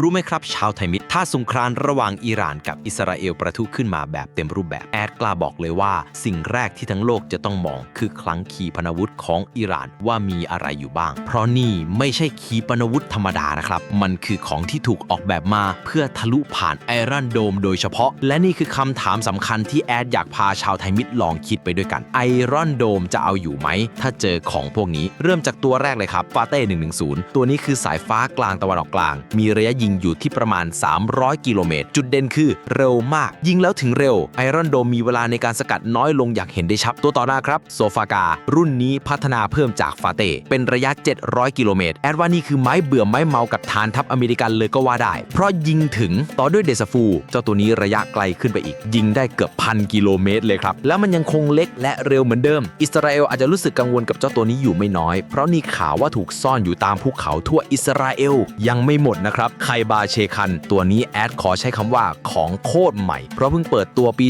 รู้ไหมครับ ชาวไทยมิตรถ้าสงครามระหว่างอิหร่านกับอิสราเอลประทุขึ้นมาแบบเต็มรูปแบบ แอดกล้าบอกเลยว่า สิ่งแรกที่ทั้งโลกจะต้องมอง คือคลังขีปนาวุธของอิหร่านว่ามีอะไรอยู่บ้าง เพราะนี่ไม่ใช่ขีปนาวุธธรรมดานะครับ มันคือของที่ถูกออกแบบมา เพื่อทะลุผ่านไอรอนโดมโดยเฉพาะ และนี่คือคำถามสำคัญที่แอดอยากพาชาวไทยมิตรลองคิดไปด้วยกันไอรอนโดมจะเอาอยู่ไหมถ้าเจอของพวกนี้ เริ่มจากตัวแรกเลยครับฟาเต้110 ตัวนี้คือสายฟ้ากลางตะวันออกกลาง มีระยะยิงอยู่ที่ประมาณ 300 กิโลเมตร จุดเด่นคือเร็วมาก ยิงแล้วถึงเร็ว ไอรอนโดมมีเวลาในการสกัดน้อยลงอย่างเห็นได้ชัด ตัวต่อหน้าครับ โซฟากา รุ่นนี้พัฒนาเพิ่มจากฟาเต เป็นระยะ 700 กิโลเมตร แอดว่านี่คือไม้เบื่อไม้เมากับฐานทัพอเมริกันเลยก็ว่าได้ เพราะยิงถึงต่อด้วยเดซฟู เจ้าตัวนี้ระยะไกลขึ้นไปอีก ยิงได้เกือบพันกิโลเมตรเลยครับ แล้วมันยังคงเล็กและเร็วเหมือนเดิม อิสราเอลอาจจะรู้สึกกังวลกับเจ้าตัวนี้อยู่ไม่น้อย เพราะนี่ข่าวว่าถูกซ่อนอยู่ตามภูเขาทั่วอิสราเอลยังไม่หมดนะครับไคบาเชคัน ตัวนี้แอดขอใช้คำว่าของโคตรใหม่ เพราะเพิ่งเปิดตัวปี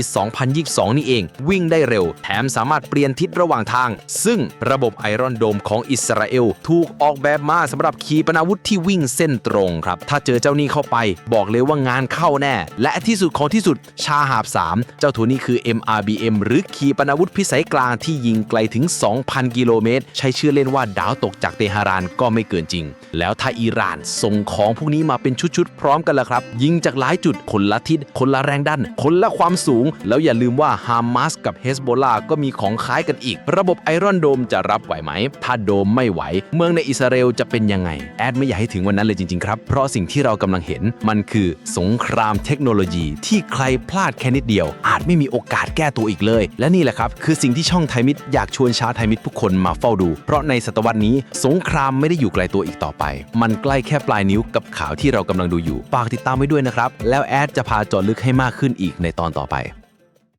2022 นี่เอง วิ่งได้เร็ว แถมสามารถเปลี่ยนทิศระหว่างทาง ซึ่งระบบไอรอนโดมของอิสราเอล ถูกออกแบบมาสำหรับขีปนาวุธที่วิ่งเส้นตรงครับ ถ้าเจอเจ้านี้เข้าไป บอกเลยว่างานเข้าแน่ และที่สุดของที่สุดชาหาบ 3 เจ้าตัวนี้คือ MRBM หรือขีปนาวุธพิสัยกลางที่ยิงไกลถึง 2,000 กิโลเมตร ใช้ชื่อเล่นว่าดาวตกจากเตหะรานก็ไม่เกินจริง แล้วถ้าอิหร่านส่งของพวกนี้มาเป็นชุดๆ พร้อมกันละครับ ยิงจากหลายจุดคนละทิศคนละแรงดัน คนละความสูง แล้วอย่าลืมว่าฮามาสกับเฮสโบลาก็มีของคล้ายกันอีก ระบบไอรอนโดมจะรับไหวไหม ถ้าโดมไม่ไหว เมืองในอิสราเอลจะเป็นยังไง แอดไม่อยากให้ถึงวันนั้นเลยจริง ๆ ครับ เพราะสิ่งที่เรากำลังเห็นมันคือสงครามเทคโนโลยีที่ใครพลาดแค่นิดเดียว อาจไม่มีโอกาสแก้ตัวอีกเลย และนี่แหละครับ คือสิ่งที่ช่องไทยมิตรอยากชวนชาวไทยมิตรทุกคนมาเฝ้าดู เพราะในศตวรรษนี้ สงครามไม่ได้อยู่ไกลตัวอีกต่อไป มันใกล้แค่ปลายนิ้วกับข่าวที่เรากำลังดูอยู่ ฝากติดตามไว้ด้วยนะครับ แล้วแอดจะพาเจอดลึกให้มากขึ้นอีกในตอนต่อไป